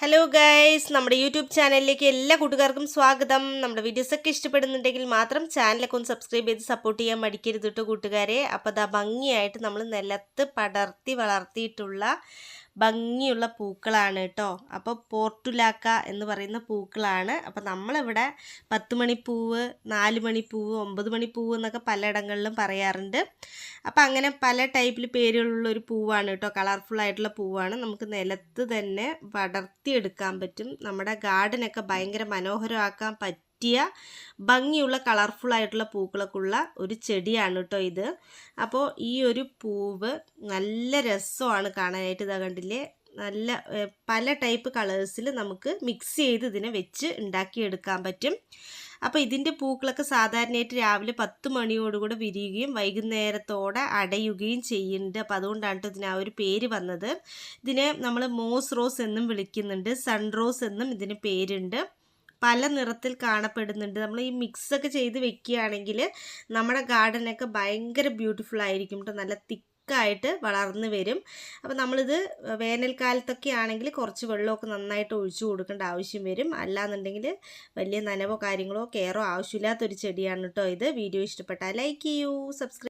Hello guys നമ്മുടെ YouTube ചാനലിലേക്ക് എല്ലാ കൂട്ടുകാർക്കും സ്വാഗതം. നമ്മുടെ വീഡിയോസൊക്കെ ഇഷ്ടപ്പെടുന്നുണ്ടെങ്കിൽ മാത്രം ചാനലൊക്കെ ഒന്ന് സബ്സ്ക്രൈബ് ചെയ്ത് സപ്പോർട്ട് ചെയ്യാൻ മടിക്കരുത് കേട്ടോ കൂട്ടുകാരെ. അപ്പോൾ അതാ ഭംഗിയായിട്ട് നമ്മൾ നിലത്ത് പടർത്തി വളർത്തിയിട്ടുള്ള ഭംഗിയുള്ള പൂക്കളാണ് കേട്ടോ. അപ്പോൾ പോർട്ടുലാക്ക എന്ന് പറയുന്ന പൂക്കളാണ്. അപ്പോൾ നമ്മളിവിടെ പത്ത് മണിപ്പൂവ് നാല് മണിപ്പൂവ് ഒമ്പത് മണിപ്പൂവ് എന്നൊക്കെ പലയിടങ്ങളിലും പറയാറുണ്ട്. അപ്പോൾ അങ്ങനെ പല ടൈപ്പിൽ പേരുകളുള്ള ഒരു പൂവാണ് കേട്ടോ. കളർഫുൾ ആയിട്ടുള്ള പൂവാണ്. നമുക്ക് നിലത്ത് തന്നെ വളർത്തിയെടുക്കാൻ പറ്റും. നമ്മുടെ ഗാർഡനൊക്കെ ഭയങ്കര മനോഹരമാക്കാൻ പറ്റിയ ഭംഗിയുള്ള കളർഫുൾ ആയിട്ടുള്ള പൂക്കളൊക്കെ ഉള്ള ഒരു ചെടിയാണ് കേട്ടോ ഇത്. അപ്പോൾ ഈ ഒരു പൂവ് നല്ല രസമാണ് കാണാനായിട്ട് ഇതാ കണ്ടില്ലേ? നല്ല പല ടൈപ്പ് കളേഴ്സിൽ നമുക്ക് മിക്സ് ചെയ്ത് ഇതിനെ വെച്ച് ഉണ്ടാക്കിയെടുക്കാൻ പറ്റും. അപ്പോൾ ഇതിന്റെ പൂക്കളൊക്കെ സാധാരണയായിട്ട് രാവിലെ പത്ത് മണിയോടുകൂടെ വിരിയുകയും വൈകുന്നേരത്തോടെ അടയുകയും ചെയ്യുന്നുണ്ട്. അപ്പോൾ അതുകൊണ്ടാണ് ഇതിന് ആ ഒരു പേര് വന്നത്. ഇതിനെ നമ്മൾ മോസ് റോസ് എന്നും വിളിക്കുന്നുണ്ട്. സൺ റോസ് എന്നും ഇതിന് പേരുണ്ട്. പല നിറത്തിൽ കാണപ്പെടുന്നുണ്ട്. നമ്മൾ ഈ മിക്സ് ഒക്കെ ചെയ്ത് വെക്കുകയാണെങ്കിൽ നമ്മുടെ ഗാർഡനൊക്കെ ഭയങ്കര ബ്യൂട്ടിഫുൾ ആയിരിക്കും കേട്ടോ നല്ല തിക്കായിട്ട് വളർന്നു വരും. അപ്പോൾ നമ്മളിത് വേനൽക്കാലത്തൊക്കെ ആണെങ്കിൽ കുറച്ച് വെള്ളമൊക്കെ നന്നായിട്ട് ഒഴിച്ചു കൊടുക്കേണ്ട ആവശ്യം വരും. അല്ലാന്നുണ്ടെങ്കിൽ വലിയ നനവോ കാര്യങ്ങളോ കെയറോ ആവശ്യമില്ലാത്തൊരു ചെടിയാണ് കേട്ടോ ഇത്. വീഡിയോ ഇഷ്ടപ്പെട്ടാൽ ലൈക്ക് ചെയ്യൂ സബ്സ്ക്രൈബ്